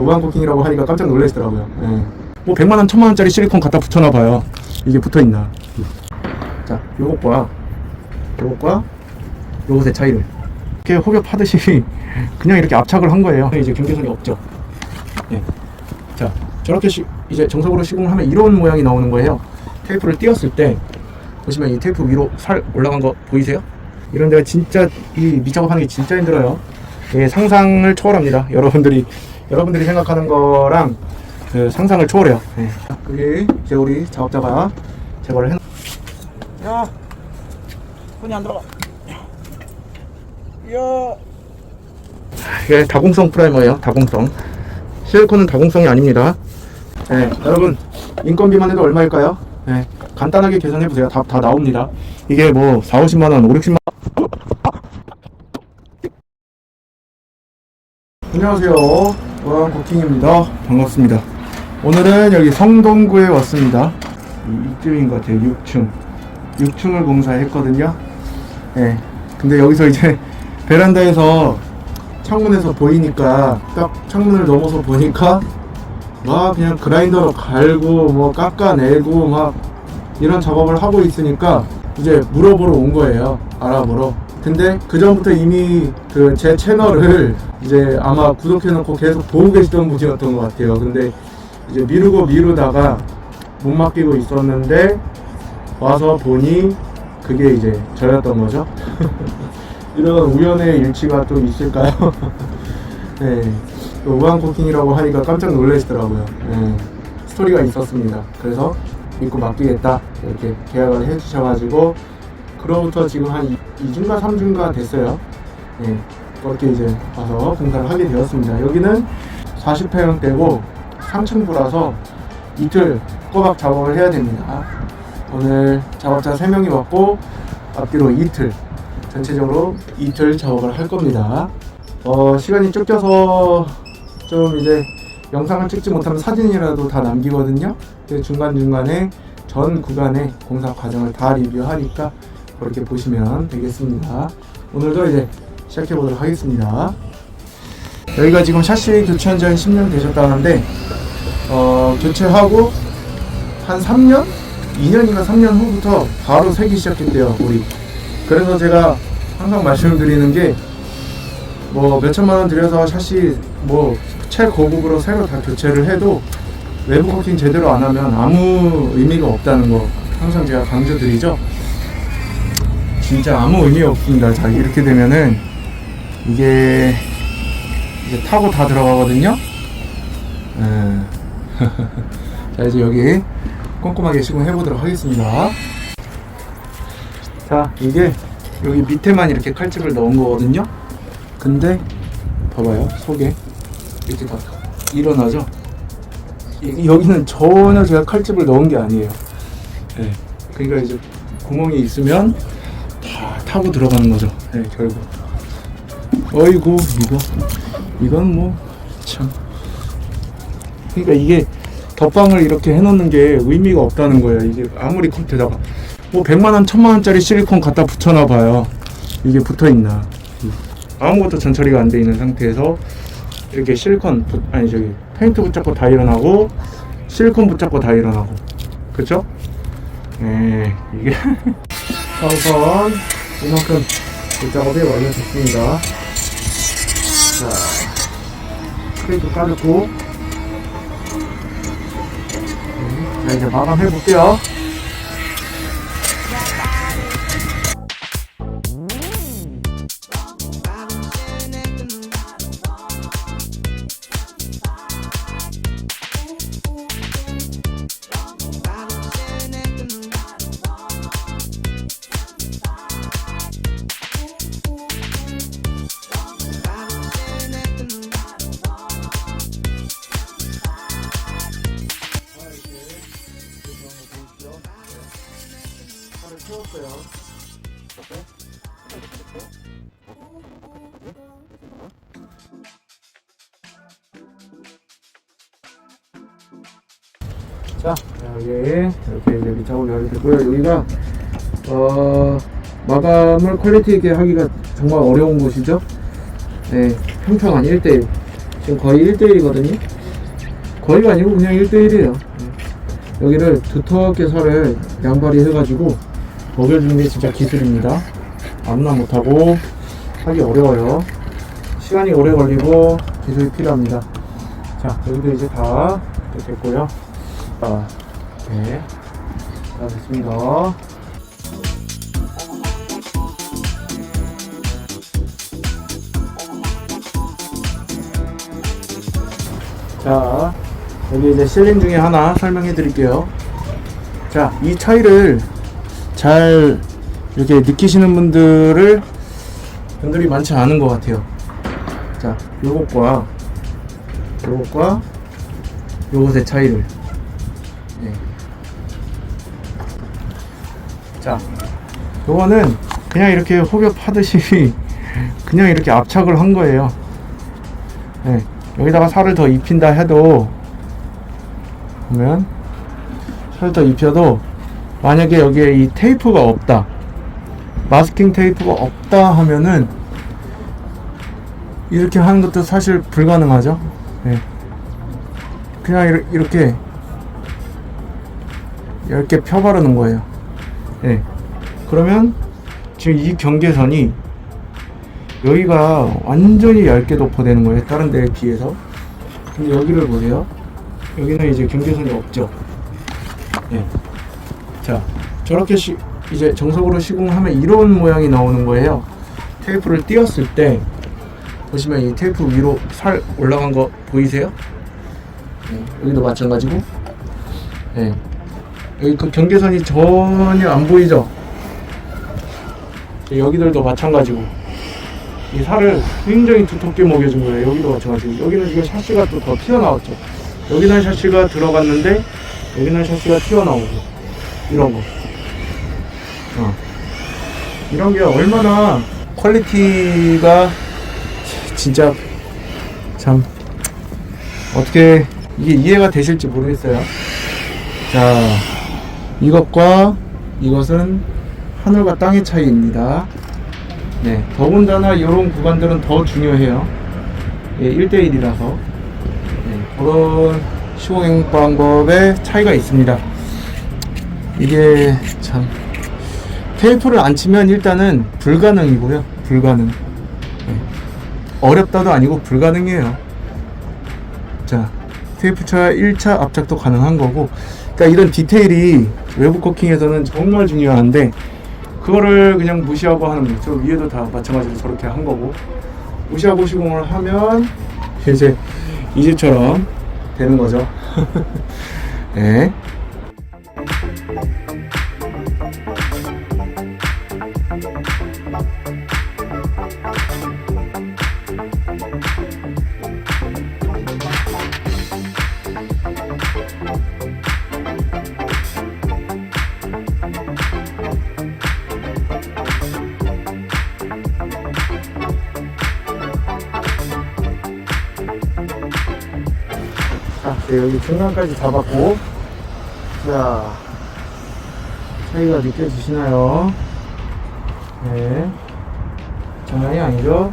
무한코킹이라고 하니까 깜짝 놀라시더라고요. 예. 뭐 100만 원, 1000만 원짜리 실리콘 갖다 붙여놔 봐요. 이게 붙어 있나? 자, 요것과 요것과 요것의 차이를 이렇게 호흡하듯이 그냥 이렇게 압착을 한 거예요. 이제 경계선이 없죠. 예. 자, 저렇게 시, 이제 정석으로 시공을 하면 이런 모양이 나오는 거예요. 테이프를 띄었을 때 보시면 이 테이프 위로 살 올라간 거 보이세요? 이런 데가 진짜 이 밑작업하는 게 진짜 힘들어요. 예, 상상을 초월합니다. 여러분들이 여러분들이 생각하는 거랑 그 상상을 초월해요. 예. 그게 이제 우리 작업자가 제거를 해. 야, 손이 안 들어가. 야, 이게 다공성 프라이머예요. 다공성. 실리콘은 다공성이 아닙니다. 예, 여러분 인건비만 해도 얼마일까요? 예, 간단하게 계산해 보세요. 다, 다 나옵니다. 이게 뭐 4, 50만 원, 5, 60만 원. 안녕하세요. 원코킹입니다 반갑습니다. 오늘은 여기 성동구에 왔습니다. 이- 이쯤인 것 같아요. 6층. 6층을 공사했거든요. 예. 근데 여기서 이제 베란다에서 창문에서 보이니까 딱 창문을 넘어서 보니까 막 그냥 그라인더로 갈고 뭐 깎아내고 막 이런 작업을 하고 있으니까 이제 물어보러 온 거예요 알아보러 근데 그 전부터 이미 그 제 채널을 이제 아마 구독해놓고 계속 보고 계시던 분이었던 것 같아요 근데 이제 미루고 미루다가 못 맡기고 있었는데 와서 보니 그게 이제 저였던 거죠 이런 우연의 일치가 또 있을까요? 네. 또 우한 코킹이라고 하니까 깜짝 놀라시더라고요. 네. 스토리가 있었습니다. 그래서 믿고 맡기겠다. 이렇게 계약을 해주셔가지고, 그로부터 지금 한 2주인가 3주인가 됐어요. 네. 그렇게 이제 와서 공사를 하게 되었습니다. 여기는 40평대고 3층부라서 이틀 꼬박 작업을 해야 됩니다. 오늘 작업자 3명이 왔고, 앞뒤로 이틀 전체적으로 이틀 작업을 할 겁니다. 어, 시간이 쫓겨서 좀 이제 영상을 찍지 못하면 사진이라도 다 남기거든요. 중간중간에 전 구간의 공사 과정을 다 리뷰하니까 그렇게 보시면 되겠습니다. 오늘도 이제 시작해 보도록 하겠습니다. 여기가 지금 샤시 교체한 지 한 10년 되셨다는데, 어, 교체하고 한 3년? 2년인가 3년 후부터 바로 새기 시작했대요, 우리. 그래서 제가 항상 말씀을 드리는 게 뭐 몇천만 원 들여서 샤시 뭐 최고급으로 새로 다 교체를 해도 외부 코팅 제대로 안 하면 아무 의미가 없다는 거 항상 제가 강조드리죠. 진짜 아무 의미 없습니다. 자 이렇게 되면은 이게 이제 타고 다 들어가거든요. 예. 자 이제 여기 꼼꼼하게 시공해 보도록 하겠습니다. 자 이게 여기 밑에만 이렇게 칼집을 넣은 거거든요 근데 봐봐요 속에 이렇게 다 일어나죠 이- 여기는 전혀 제가 칼집을 넣은 게 아니에요 네. 그러니까 이제 구멍이 있으면 다 타고 들어가는 거죠 네, 결국 어이구 이거 이건 뭐 참 그러니까 이게 덧방을 이렇게 해놓는 게 의미가 없다는 거예요. 이게 아무리 컴퓨터다가 뭐 100만 원, 1000만 원짜리 실리콘 갖다 붙여놔 봐요. 이게 붙어 있나? 아무것도 전처리가 안 돼 있는 상태에서 이렇게 실리콘 붙, 아니 저기 페인트 붙잡고 다 일어나고 실리콘 붙잡고 다 일어나고? 네 이게 우선 이만큼 작업이 완료됐습니다. 자 페인트 까놓고 자 이제 마감해 볼게요. 채웠어요. 완료됐고요. 여기가 어, 마감을 퀄리티 있게 하기가 정말 어려운 곳이죠. 네, 평평 한 1대1. 지금 거의 1대1이거든요. 거의가 아니고 그냥 1대1이에요. 여기를 두텁게 살을 양발이 해가지고 먹여주는 게 진짜 기술입니다. 아무나 못하고 하기 어려워요. 시간이 오래 걸리고 기술이 필요합니다. 자, 여기도 이제 다 됐고요. 아, 네. 다 됐습니다. 자, 여기 이제 실링 중에 하나 설명해 드릴게요. 자, 이 차이를 잘 이렇게 느끼시는 분들을 분들이 많지 않은 것 같아요. 자, 요것과 요것과 요것의 차이를. 예. 요거는 그냥 이렇게 호흡 하듯이 그냥 이렇게 압착을 한 거예요. 예. 여기다가 살을 더 입힌다 해도 보면 살을 더 입혀도 만약에 여기에 이 테이프가 없다 마스킹 테이프가 없다 하면은 이렇게 하는 것도 사실 불가능하죠 예. 그냥 이렇게 얇게 펴 바르는 거예요 예. 그러면 지금 이 경계선이 여기가 완전히 얇게 도포되는 거예요. 다른 데에 비해서. 근데 여기를 보세요. 여기는 이제 경계선이 없죠. 예. 자, 저렇게 시, 이제 정석으로 시공하면 이런 모양이 나오는 거예요. 테이프를 띄었을 때 보시면 이 테이프 위로 살 올라간 거 보이세요? 예, 여기도 마찬가지고. 예. 여기 그 경계선이 전혀 안 보이죠? 여기들도 마찬가지고. 이 살을 굉장히 두텁게 먹여준 거예요. 여기도 마찬가지고. 여기는 지금 샤시가 또 더 튀어나왔죠. 여기는 샤시가 들어갔는데, 여기는 샤시가 튀어나오고. 이런 거. 어. 이런 게 얼마나 퀄리티가 진짜 참 어떻게 이게 이해가 되실지 모르겠어요. 자, 이것과 이것은 하늘과 땅의 차이입니다. 네, 더군다나 이런 구간들은 더 중요해요. 예, 1대1이라서. 네, 그런 시공 방법에 차이가 있습니다. 이게 참 테이프를 안 치면 일단은 불가능이고요. 불가능. 네, 어렵다도 아니고 불가능해요. 자, 테이프 쳐야 1차 압착도 가능한 거고. 그러니까 이런 디테일이 외부 코킹에서는 정말 중요한데 그거를 그냥 무시하고 하는 거죠. 저 위에도 다 마찬가지로 저렇게 한 거고 무시하고 시공을 하면 이제 이 집처럼 되는 거죠. 네. 네, 여기 중간까지 잡았고, 자, 차이가 느껴지시나요? 네. 장난이 아니죠?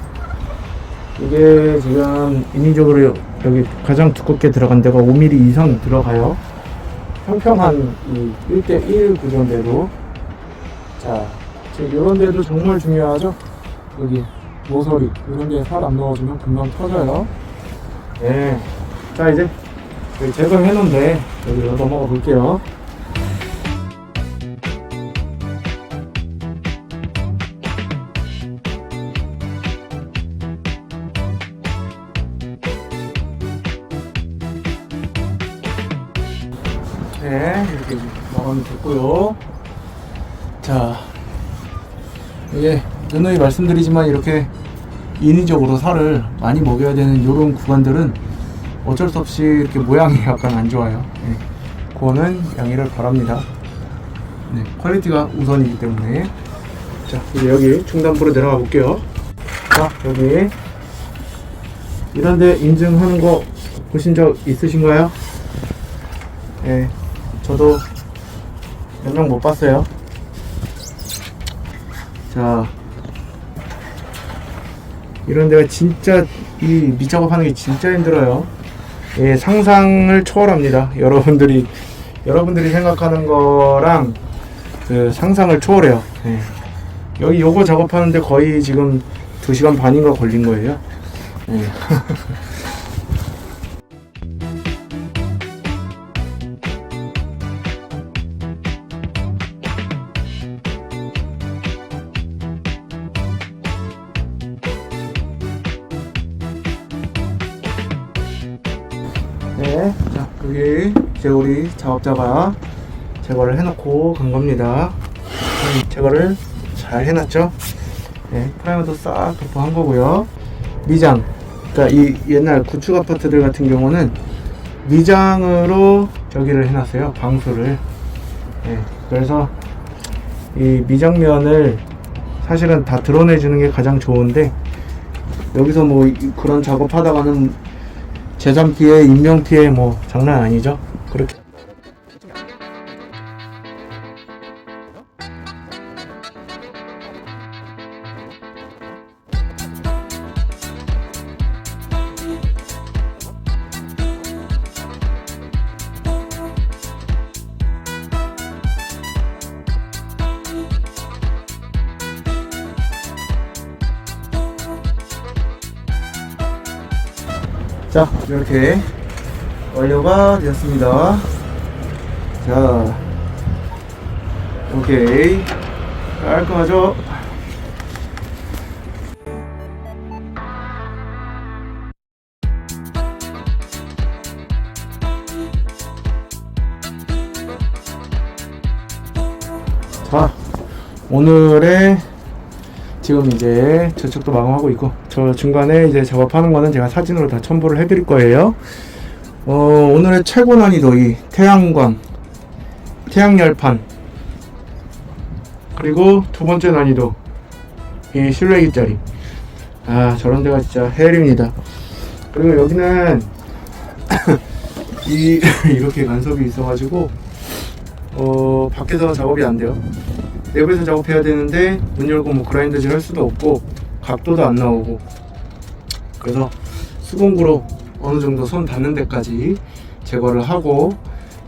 이게 지금 인위적으로 여기 가장 두껍게 들어간 데가 5mm 이상 들어가요. 평평한 이 1대1 구조인데도. 자, 이런 데도 정말 중요하죠? 여기 모서리, 이런 데살안 넣어주면 금방 터져요. 네. 자, 이제 여기 제거해 놓은데 여기로 넘어가 볼게요. 네, 이렇게 마감이 됐고요. 자, 이게 누누이 말씀드리지만 이렇게 인위적으로 살을 많이 먹여야 되는 이런 구간들은 어쩔 수 없이 이렇게 모양이 약간 안 좋아요. 네. 그거는 양해를 바랍니다. 네, 퀄리티가 우선이기 때문에. 자, 이제 여기 중단부로 내려가 볼게요. 자, 여기. 이런데 인증하는 거 보신 적 있으신가요? 네, 저도 몇 명 못 봤어요. 자, 이런 데가 진짜 이 밑작업하는 게 진짜 힘들어요. 예, 상상을 초월합니다. 여러분들이 여러분들이 생각하는 거랑 그 상상을 초월해요. 예. 여기 요거 작업하는데 거의 지금 2시간 반인가 걸린 거예요. 예. 작업자가 제거를 해놓고 간 겁니다. 음, 제거를 잘 해놨죠. 네, 프라이머도 싹 도포한 거고요. 미장, 그러니까 이 옛날 구축 아파트들 같은 경우는 미장으로 저기를 해놨어요. 방수를. 네, 그래서 이 미장면을 사실은 다 드러내주는 게 가장 좋은데 여기서 뭐 이- 그런 작업하다가는 재산 피해, 인명 피해 뭐 장난 아니죠. 그렇게. 이렇게 완료가 되었습니다. 자, 오케이. 깔끔하죠? 자, 오늘의 지금 이제 저쪽도 마감하고 있고 저 중간에 이제 작업하는 거는 제가 사진으로 다 첨부를 해드릴 거예요. 어, 오늘의 최고 난이도 이 태양광, 태양열판 그리고 두 번째 난이도 이 실내기짜리 아 저런 데가 진짜 헬입니다. 그리고 여기는 이 이렇게 간섭이 있어가지고 어 밖에서 작업이 안 돼요. 내부에서 작업해야 되는데 문 열고 뭐 그라인더질 할 수도 없고 각도도 안 나오고 그래서 수공구로 어느 정도 손 닿는 데까지 제거를 하고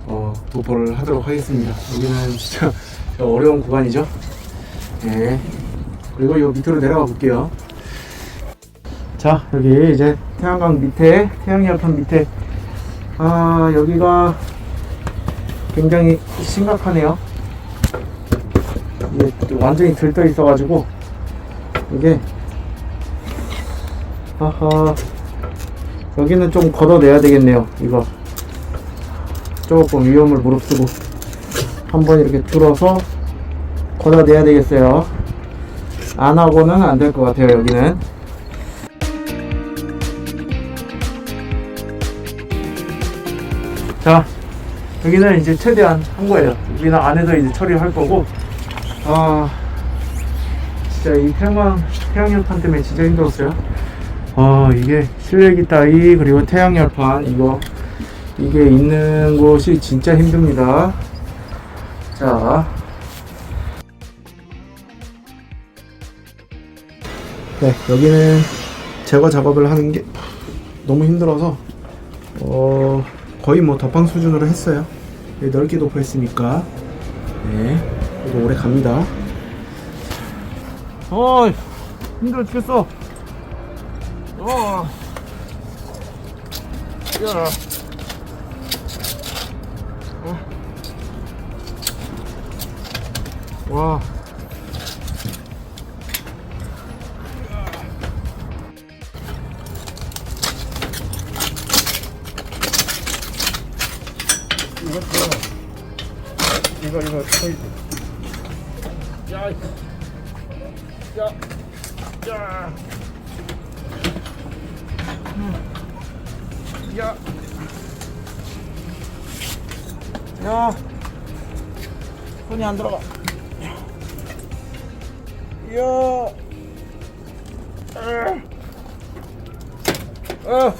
어, 도포를 하도록 하겠습니다. 여기는 진짜 어려운 구간이죠. 네. 그리고 요 밑으로 내려가 볼게요. 자 여기 이제 태양광 밑에 태양열판 밑에 아 여기가 굉장히 심각하네요. 이게 완전히 들떠 있어가지고 이게 하하. 여기는 좀 걷어내야 되겠네요 이거. 조금 위험을 무릅쓰고 한번 이렇게 들어서 걷어내야 되겠어요. 안 하고는 안 될 것 같아요 여기는. 자 여기는 이제 최대한 한 거예요. 여기는 안에서 이제 처리할 거고 아 진짜 이 태양광 태양열판 때문에 진짜 힘들었어요. 아 이게 실내기 따위 그리고 태양열판 이거 이게 있는 곳이 진짜 힘듭니다. 자. 네, 여기는 제거 작업을 하는 게 너무 힘들어서 어 거의 뭐 덮방 수준으로 했어요. 네, 넓게 도포했으니까 네. 이거 오래 갑니다. 어이, 힘들어 죽겠어. 어. 야. 어. 와. 이거 이거 이거 포인트. 야, 이- 야, 야, 음. 야, 야, 손이 안 들어가. 야, 아, 아,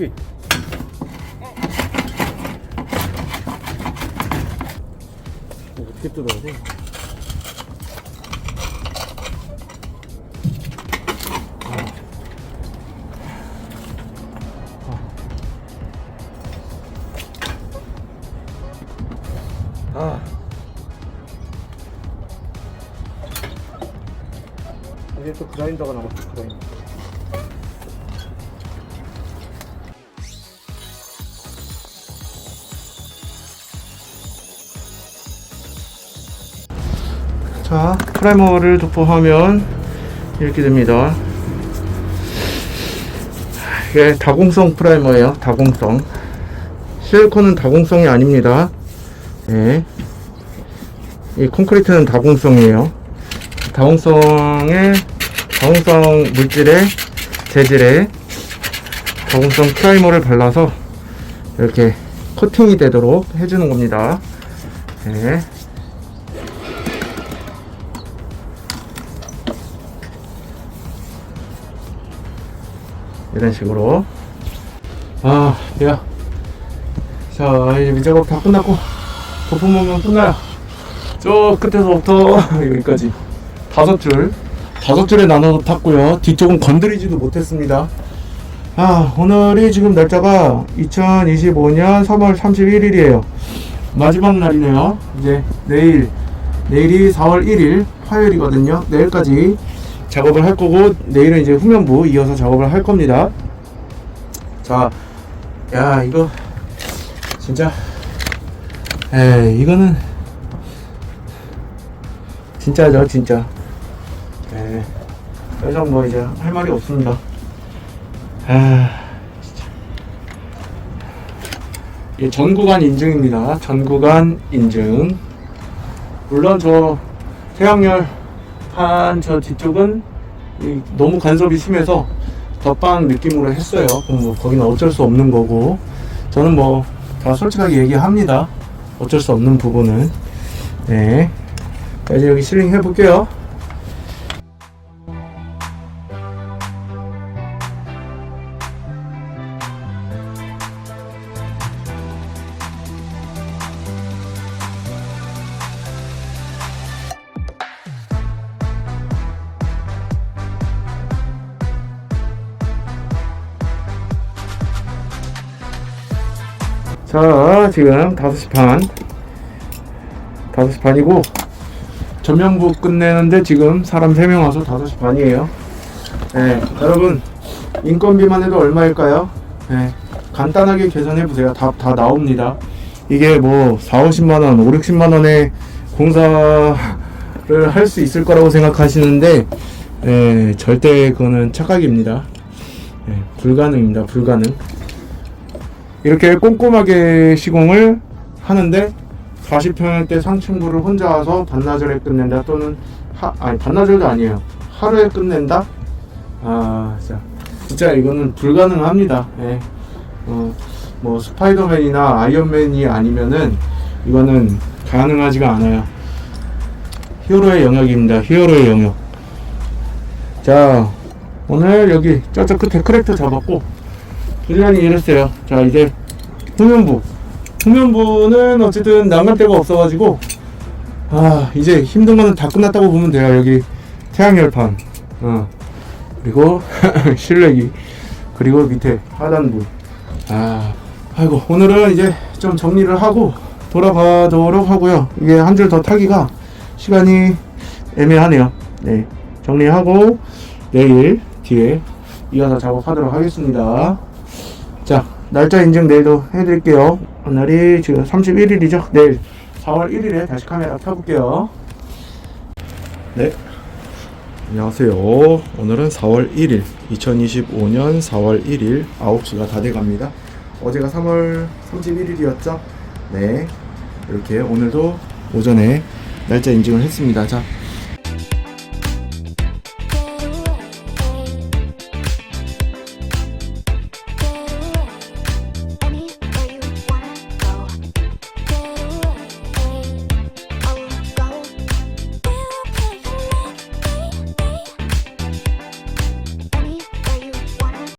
그렇지. 어떻게 뜯어야 돼? 아. 아. 이제 또 그라인더가 남았어, 그라인더. 자, 프라이머를 도포하면 이렇게 됩니다. 이게 다공성 프라이머예요. 다공성. 실리콘은 다공성이 아닙니다. 네. 이 콘크리트는 다공성이에요. 다공성의 다공성 물질의 재질에 다공성 프라이머를 발라서 이렇게 코팅이 되도록 해주는 겁니다. 네. 이런 식으로. 아, 야. 자, 이제 밑작업 다 끝났고 도포모면 끝나요. 저 끝에서부터 여기까지. 다섯 줄. 다섯 줄에 나눠서 탔고요. 뒤쪽은 건드리지도 못했습니다. 아 오늘이 지금 날짜가 2025년 3월 31일이에요. 마지막 날이네요. 이제 내일 내일이 4월 1일 화요일이거든요. 내일까지 작업을 할 거고 내일은 이제 후면부 이어서 작업을 할 겁니다 자 야 이거 진짜 에이 이거는 진짜죠, 진짜. 네. 더 이상 뭐 이제 할 말이 없습니다. 아, 진짜. 이게 전 구간 인증입니다. 전 구간 인증. 물론 저 태양열 한저 뒤쪽은 이 너무 간섭이 심해서 덧방 느낌으로 했어요. 뭐 거기는 어쩔 수 없는 거고. 저는 뭐 다 솔직하게 얘기합니다. 어쩔 수 없는 부분은. 네. 자, 이제 여기 실링 해볼게요. 자, 지금 5시 반. 5시 반이고, 전면부 끝내는데 지금 사람 3명 와서 5시 반이에요. 네, 여러분, 인건비만 해도 얼마일까요? 네, 간단하게 계산해 보세요. 다, 다 나옵니다. 이게 뭐, 4, 50만원, 5, 60만원의 공사를 할 수 있을 거라고 생각하시는데, 네, 절대 그거는 착각입니다. 네, 불가능입니다. 불가능. 이렇게 꼼꼼하게 시공을 하는데 40평대 상층부를 혼자 와서 반나절에 끝낸다 또는 하, 아니 반나절도 아니에요. 하루에 끝낸다? 아 진짜. 진짜 이거는 불가능합니다. 예. 어, 뭐 스파이더맨이나 아이언맨이 아니면은 이거는 가능하지가 않아요. 히어로의 영역입니다. 히어로의 영역. 자 오늘 여기 저쪽 끝에 크랙터 잡았고 부지런히 일했어요. 자 이제 후면부. 후면부는 어쨌든 난간대가 없어가지고 아 이제 힘든 거는 다 끝났다고 보면 돼요 여기 태양열판. 어. 그리고 실내기. 그리고 밑에 하단부. 아 아이고 오늘은 이제 좀 정리를 하고 돌아가도록 하고요. 이게 한 줄 더 타기가 시간이 애매하네요. 네 정리하고 내일 뒤에 이어서 작업하도록 하겠습니다. 자 날짜 인증 내일도 해드릴게요. 오늘이 지금 31일이죠. 내일 4월 1일에 다시 카메라 켜볼게요. 네. 안녕하세요. 오늘은 4월 1일, 2025년 4월 1일 9시가 다 돼갑니다. 어제가 3월 31일이었죠? 네. 이렇게 오늘도 오전에 날짜 인증을 했습니다. 자,